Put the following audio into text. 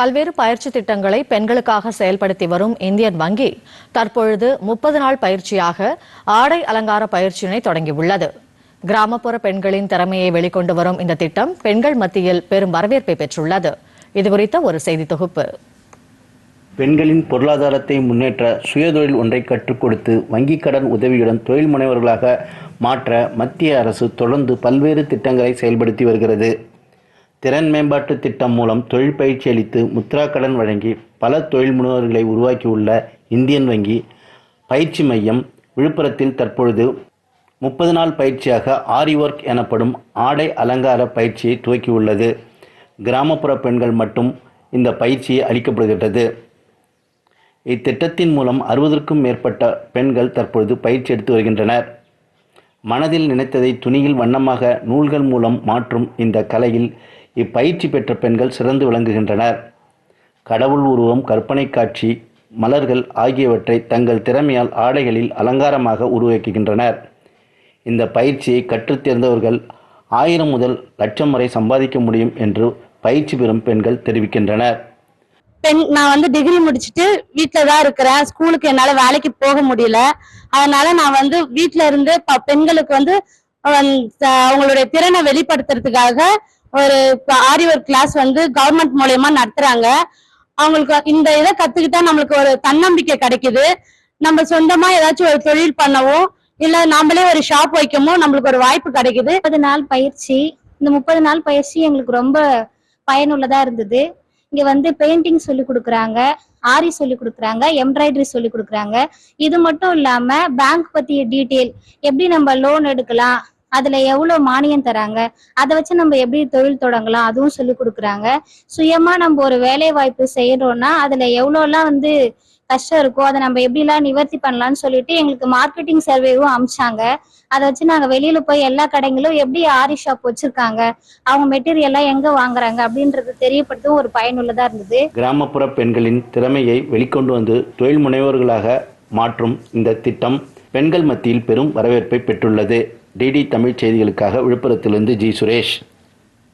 பல்வேறு பயிற்சி திட்டங்களை பெண்களுக்காக செயல்படுத்தி வரும் இந்தியன் வங்கி தற்பொழுது முப்பது நாள் பயிற்சியாக ஆடை அலங்கார பயிற்சியினை தொடங்கியுள்ளது. கிராமப்புற பெண்களின் திறமையை வெளிக்கொண்டு வரும் இந்த திட்டம் பெண்கள் மத்தியில் பெரும் வரவேற்பை பெற்றுள்ளது. இதுகுறித்த ஒரு செய்தி தொகுப்பு. பெண்களின் பொருளாதாரத்தை முன்னேற்ற சுயதொழில் ஒன்றை கற்றுக் கொடுத்து வங்கிக் கடன் உதவியுடன் தொழில் முனைவர்களாக மாற்ற மத்திய அரசு தொடர்ந்து பல்வேறு திட்டங்களை செயல்படுத்தி வருகிறது. திறன் மேம்பாட்டு திட்டம் மூலம் தொழில் பயிற்சி அளித்து முத்ரா கடன் வழங்கி பல தொழில் முனைவர்களை உருவாக்கியுள்ள இந்தியன் வங்கி பயிற்சி மையம் விழுப்புரத்தில் தற்பொழுது முப்பது நாள் பயிற்சியாக ஆரி ஒர்க் எனப்படும் ஆடை அலங்கார பயிற்சியை துவக்கியுள்ளது. கிராமப்புற பெண்கள் மட்டும் இந்த பயிற்சியை அளிக்கப்படுகின்றது. இத்திட்டத்தின் மூலம் அறுபதற்கும் மேற்பட்ட பெண்கள் தற்பொழுது பயிற்சி எடுத்து வருகின்றனர். மனதில் நினைத்ததை துணியில் வண்ணமாக நூல்கள் மூலம் மாற்றும் இந்த கலையில் இப்பயிற்சி பெற்ற பெண்கள் சிறந்து விளங்குகின்றனர். கடவுள் உருவம் கற்பனை காட்சி மலர்கள் ஆகியவற்றை தங்கள் திறமையால் ஆடைகளில் அலங்காரமாக உருவாக்குகின்றனர். இந்த பயிற்சியை கற்றுத் தேர்ந்தவர்கள் ஆயிரம் முதல் லட்சம் வரை சம்பாதிக்க முடியும் என்று பயிற்சி பெறும் பெண்கள் தெரிவிக்கின்றனர். பெண் நான் வந்து டிகிரி முடிச்சுட்டு வீட்டில தான் இருக்கிறேன். ஸ்கூலுக்கு என்னால வேலைக்கு போக முடியல. அதனால நான் வந்து வீட்டில இருந்து ப- பெண்களுக்கு வந்து அவங்களுடைய திறனை வெளிப்படுத்துறதுக்காக ஒரு ஆரி ஒர்க் கிளாஸ் வந்து கவர்மெண்ட் மூலயமா நடத்துறாங்க. அவங்களுக்கு இந்த இதை கத்துக்கிட்டா நம்மளுக்கு ஒரு தன்னம்பிக்கை கிடைக்குது. நம்ம சொந்தமா ஏதாச்சும் ஒரு தொழில் பண்ணவும் இல்ல நாமளே ஒரு ஷாப் வைக்கமோ நம்மளுக்கு ஒரு வாய்ப்பு கிடைக்குது. முப்பது நாள் பயிற்சி. இந்த முப்பது நாள் பயிற்சி எங்களுக்கு ரொம்ப பயனுள்ளதா இருந்தது. இங்க வந்து பெயிண்டிங் சொல்லி கொடுக்குறாங்க ஆரி சொல்லி கொடுக்குறாங்க எம்ப்ராய்டரி சொல்லி கொடுக்குறாங்க. இது மட்டும் இல்லாம பேங்க் பத்திய டீட்டெயில் எப்படி நம்ம லோன் எடுக்கலாம் அதுல எவ்வளவு மானியம் தராங்க? அதை வச்சு நம்ம எப்படி தொழில் தொடங்கலாம்? அதுவும் சொல்லி கொடுக்குறாங்க. சுயமா நம்ம ஒரு வேலை வாய்ப்பு செய்யறோம்னா அதுல எவ்வளோலாம் வந்து கஷ்டம் இருக்கோ அதை நம்ம எப்படிலாம் நிவர்த்தி பண்ணலாம்னு சொல்லிட்டு எங்களுக்கு மார்க்கெட்டிங் சர்வேவும் அமிச்சாங்க. அதை வச்சு நாங்க வெளியில போய் எல்லா கடைங்களும் எப்படி ஆரி ஷாப் வச்சிருக்காங்க? அவங்க மெட்டீரியல்லாம் எங்க வாங்குறாங்க? அப்படின்றது தெரியப்படுத்தும் ஒரு பயனுள்ளதா இருந்தது. கிராமப்புற பெண்களின் திறமையை வெளிக்கொண்டு வந்து தொழில் முனைவோர்களாக மாற்றும் இந்த திட்டம் பெண்கள் மத்தியில் பெரும் வரவேற்பை பெற்றுள்ளது. டிடி தமிழ் செய்திகளுக்காக விழுப்புரத்திலிருந்து ஜி சுரேஷ்.